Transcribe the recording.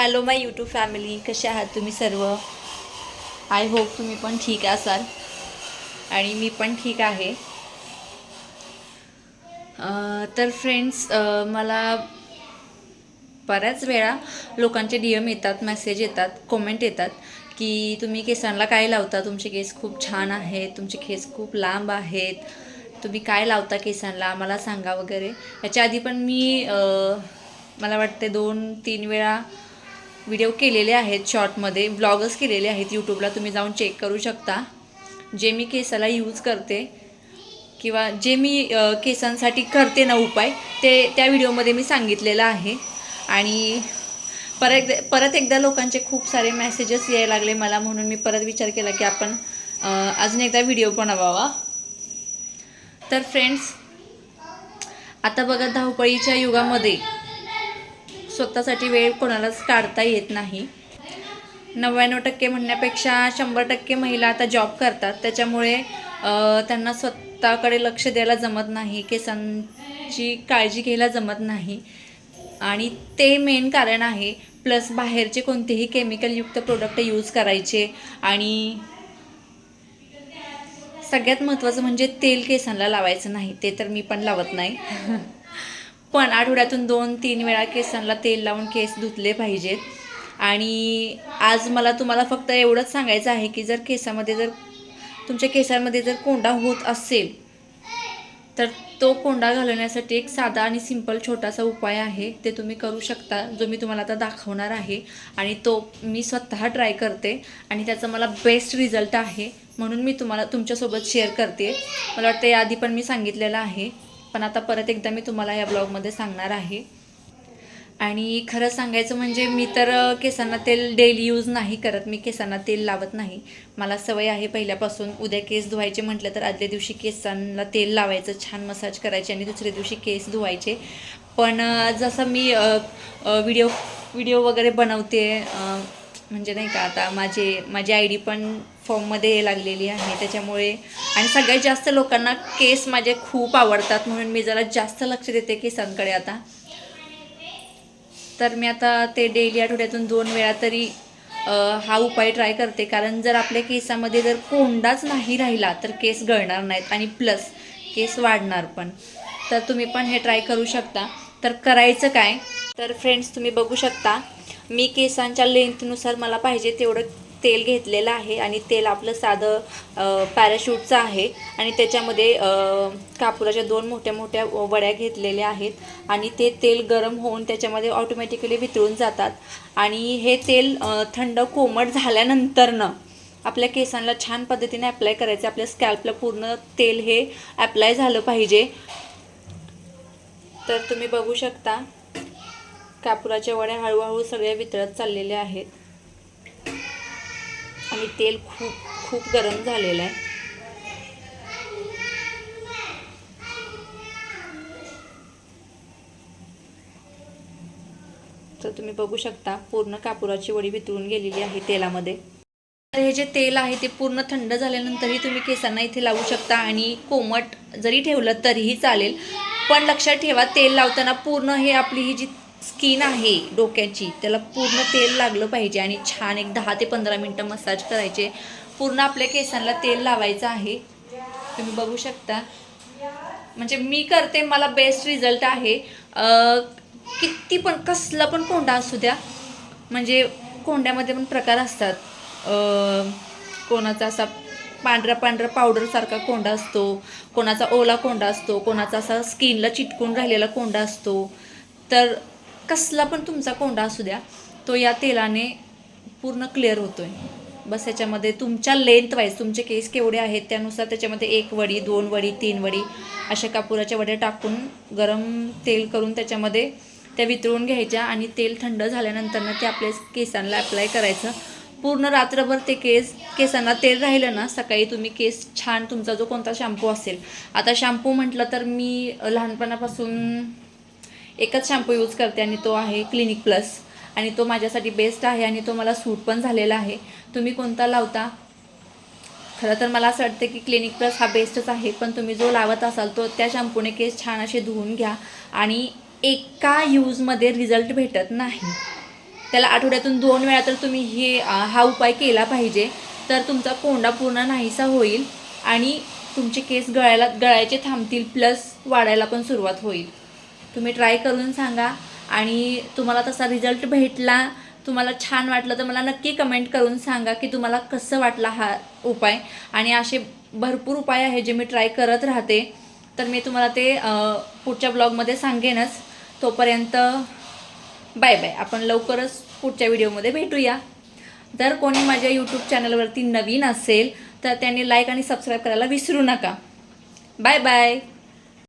Hello माय YouTube family कसे आहात तुम्ही सर्व? आय होप तुम्ही पण ठीक असाल. आणि मी पण ठीक आहे. तर फ्रेंड्स मला बऱ्याच वेळा लोकांचे डी एम येतात मेसेज येतात कॉमेंट येतात की तुम्ही केसांना काय लावता? तुमचे केस खूप छान आहेत तुमचे केस खूप लांब आहेत. तुम्ही काय लावता केसांना? मला सांगा वगैरे. याच्या आधी पण मी मला वाटते दोन तीन वेळा व्हिडिओ केलेले आहेत शॉर्टमध्ये ब्लॉगच केलेले आहेत यूट्यूबला तुम्ही जाऊन चेक करू शकता. जे मी केसाला यूज करते किंवा जे मी केसांसाठी करते ना उपाय ते त्या व्हिडिओमध्ये मी सांगितलेलं आहे. आणि परत परत एकदा लोकांचे खूप सारे मेसेजेस यायला लागले मला म्हणून मी परत विचार केला की आपण अजून एकदा व्हिडिओ बनवावा. तर फ्रेंड्स आता बघा धावपळीच्या युगामध्ये स्वतःसाठी वेळ कोणालाच काढता येत नाही. नव्याण्णव टक्के म्हणण्यापेक्षा शंभर टक्के महिला आता जॉब करतात. त्याच्यामुळे त्यांना स्वतःकडे लक्ष द्यायला जमत नाही केसांची काळजी घ्यायला जमत नाही. आणि ते मेन कारण आहे प्लस बाहेरचे कोणतेही केमिकलयुक्त प्रोडक्ट यूज करायचे आणि सगळ्यात महत्त्वाचं म्हणजे तेल केसांना लावायचं नाही ते तर मी पण लावत नाही. पण आठवड्यातून दोन तीन वेळा केसांना तेल लावून केस धुतले पाहिजेत. आणि आज मला तुम्हाला फक्त एवढंच सांगायचं आहे की जर केसामध्ये जर तुमच्या केसांमध्ये जर कोंडा होत असेल तर तो कोंडा घालवण्यासाठी एक साधा आणि सिंपल छोटासा उपाय आहे. ते तुम्ही करू शकता जो मी तुम्हाला आता दाखवणार आहे. आणि तो मी स्वतः ट्राय करते आणि त्याचा मला बेस्ट रिझल्ट आहे म्हणून मी तुम्हाला तुमच्यासोबत शेअर करते. मला वाटतं याआधी पण मी सांगितलेलं आहे. पण आता परत एकदा मी तुम्हाला या ब्लॉगमध्ये सांगणार आहे. आणि खरं सांगायचं म्हणजे मी तर केसांना तेल डेली यूज नाही करत. मी केसांना तेल लावत नाही. मला सवय आहे पहिल्यापासून. उद्या केस धुवायचे म्हटलं तर आदल्या दिवशी केसांना तेल लावायचं छान मसाज करायचे आणि दुसऱ्या दिवशी केस धुवायचे. पण जसं मी व्हिडिओ व्हिडिओ वगैरे बनवते म्हणजे नाही का आता माझे माझी आय डी पण फॉर्ममध्ये लागलेली आहे त्याच्यामुळे आणि सगळ्यात जास्त लोकांना केस माझे खूप आवडतात म्हणून मी जरा जास्त लक्ष देते केसांकडे आता. तर मी आता ते डेली आठवड्यातून दोन वेळा तरी हा उपाय ट्राय करते. कारण जर आपल्या केसामध्ये जर कोंडाच नाही राहिला तर केस गळणार नाहीत आणि प्लस केस वाढणार पण. तर तुम्ही पण हे ट्राय करू शकता. तर करायचं काय? तर फ्रेंड्स तुम्ही बघू शकता. मी केसांच्या लेंथनुसार मला पाहिजे तेवढं तेल घेतलेलं आहे आणि तेल आपलं साधं पॅराशूटचं आहे. आणि त्याच्यामध्ये कापुराच्या दोन मोठ्या मोठ्या वड्या घेतलेल्या आहेत. आणि ते तेल गरम होऊन त्याच्यामध्ये ऑटोमॅटिकली वितळून जातात. आणि हे तेल थंड कोमट झाल्यानंतरनं आपल्या केसांना छान पद्धतीने अप्लाय करायचं. आपल्या स्कॅल्पला पूर्ण तेल हे अप्लाय झालं पाहिजे. तर तुम्ही बघू शकता. कापुराच्या वड्या हळूहळू सगळ्या वितळत चाललेल्या आहेत. आणि तेल खूप खूप गरम झालेलं आहे. तर तुम्ही बघू शकता पूर्ण कापुराची वडी वितळून गेलेली आहे तेलामध्ये. तर हे जे तेल आहे ते पूर्ण थंड झाल्यानंतरही तुम्ही केसांना इथे लावू शकता आणि कोमट जरी ठेवलं तरीही चालेल. पण लक्षात ठेवा तेल लावताना पूर्ण हे आपली ही जी स्किन आहे डोक्याची त्याला पूर्ण तेल लागलं पाहिजे आणि छान एक दहा ते पंधरा मिनटं मसाज करायचे. पूर्ण आपल्या केसांना तेल लावायचं आहे. तुम्ही बघू शकता. म्हणजे मी करते मला बेस्ट रिझल्ट आहे. किती पण कसला पण कोंडा असू द्या म्हणजे कोंड्यामध्ये पण प्रकार असतात. कोणाचा असा पांढरा पांढरा पावडरसारखा कोंडा असतो कोणाचा ओला कोंडा असतो कोणाचा असा स्किनला चिटकून राहिलेला कोंडा असतो. तर कसला पण तुमचा कोंडा असू द्या तो या तेलाने पूर्ण क्लिअर होतो आहे बस याच्यामध्ये तुमच्या लेंथ वाईज तुमचे केस केवढे आहेत त्यानुसार त्याच्यामध्ये एक वडी दोन वडी तीन वडी अशा कापुराच्या वड्या टाकून गरम तेल करून त्याच्यामध्ये त्या वितळून घ्यायच्या आणि तेल थंड झाल्यानंतर ते आपल्या केसांना अप्लाय करायचं. पूर्ण रात्रभर ते केस केसांना तेल राहिलं ना सकाळी तुम्ही केस छान तुमचा जो कोणता शॅम्पू असेल. आता शॅम्पू म्हटलं तर मी लहानपणापासून एकच शॅम्पू यूज करते आणि तो आहे क्लिनिक प्लस आणि तो माझ्यासाठी बेस्ट आहे आणि तो मला सूट पण झालेला आहे. तुम्ही कोणता लावता? खरं तर मला असं वाटतं की क्लिनिक प्लस हा बेस्टच आहे पण तुम्ही जो लावत असाल तो त्या शॅम्पूने केस छान असे धुवून घ्या आणि एका यूजमध्ये रिझल्ट भेटत नाही. त्याला आठवड्यातून दोन वेळा तर तुम्ही हे हा उपाय केला पाहिजे. तर तुमचा कोंडा पूर्ण नाहीसा होईल आणि तुमचे केस गळायला गळायचे थांबतील प्लस वाढायला पण सुरुवात होईल. तुम्ही ट्राय करून सांगा. आणि तुम्हाला तसा रिझल्ट भेटला तुम्हाला छान वाटलं तर मला नक्की कमेंट करून सांगा की तुम्हाला कसं वाटला हा उपाय. आणि असे भरपूर उपाय आहे जे मी ट्राय करत राहते. तर मी तुम्हाला ते पुढच्या ब्लॉगमध्ये सांगेनच. तोपर्यंत बाय बाय आपण लवकरच पुढच्या व्हिडिओमध्ये भेटूया. जर कोणी माझ्या यूट्यूब चॅनलवरती नवीन असेल तर त्यांनी लाईक आणि सबस्क्राईब करायला विसरू नका. Bye bye